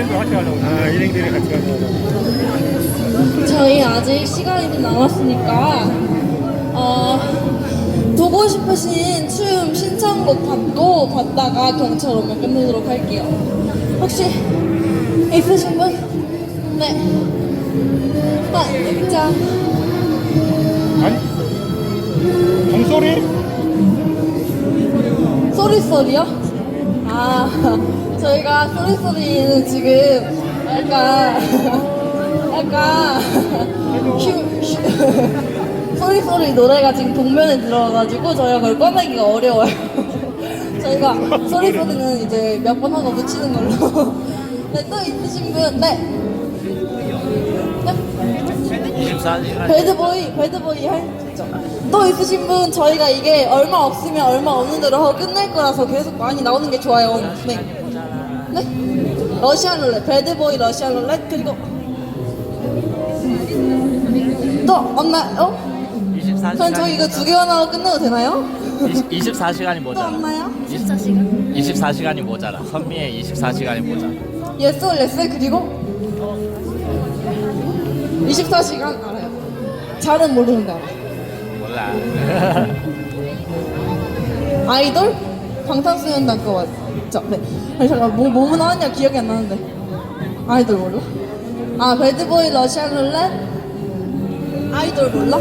하려고. 아, 일행들이 같이 가려고. 저희 아직 시간이 좀 남았으니까 어, 보고 싶으신 춤 신청곡 받고 받다가 경찰 오면 끝내도록 할게요. 혹시 있으신 분? 네. 아, 여기 자. 아니? 종소리? 소리 소리요? 아, 저희가 소리소리는 지금 약간, 약간, 휴, 휴, 소리소리 노래가 지금 동면에 들어와가지고 저희가 그걸 꺼내기가 어려워요. 저희가 소리소리는 이제 몇 번 하고 묻히는 걸로. 네, 또 있으신 분, 네. 네. 24시간 배드보이, 배드보이 할수 있죠. 또 있으신 분, 저희가 이게 얼마 없으면 얼마 없는 대로 하고 끝낼 거라서 계속 많이 나오는 게 좋아요. 네. 네. 러시안 룰렛, 배드보이 러시안 룰렛, 그리고 또 없나요? 24시간 그럼 저희 이거 두 개만 하고 끝내도 되나요? 24시간이 또 모자라 없나요? 24시간? 24시간이 모자라 선미의 24시간이 모자라 예스 올 예스 그리고 24시간 알아요. 잘은 모르는데 알아요. 몰라 아이돌? 방탄소년단 거맞 죠? 네. 아니, 잠깐, 뭐, 뭐뭐 나왔냐 기억이 안 나는데. 아이돌 몰라? 아, 배드보이 러시안 룰렛? 아이돌 몰라?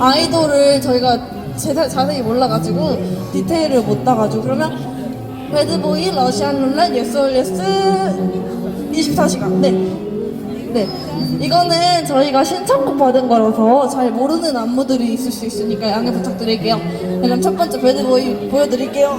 아이돌을 저희가 제- 자세히 몰라가지고 디테일을 못 따가지고 그러면 배드보이 러시안 룰렛 예스 올 예스 24시간 네. 네. 이거는 저희가 신청곡 받은 거라서 잘 모르는 안무들이 있을 수 있으니까 양해 부탁드릴게요. 그럼 첫 번째 배드보이 보여드릴게요.